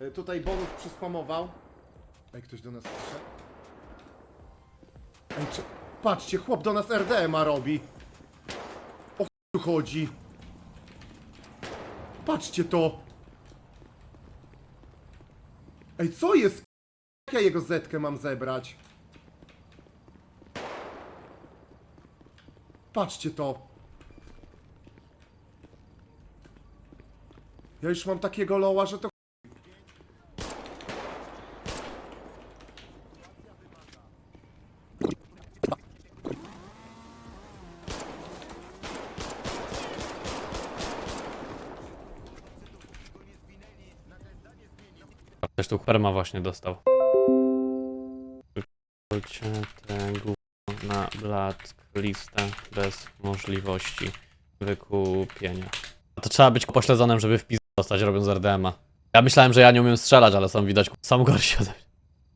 E, Tutaj bonus przyspamował. Ej, ktoś do nas strzela. Ej, czy... Patrzcie, chłop do nas RDMA robi. O tu chodzi. Patrzcie to. Ej, co jest? Jak ja jego zetkę mam zebrać? Patrzcie to. Ja już mam takiego loła, że to Tu perma właśnie dostał. Wyklucie te na blacklistę bez możliwości wykupienia. To trzeba być pośledzonym, żeby wpis dostać robiąc RDMA. Ja myślałem, że ja nie umiem strzelać, ale są widać, są gorsi ode mnie.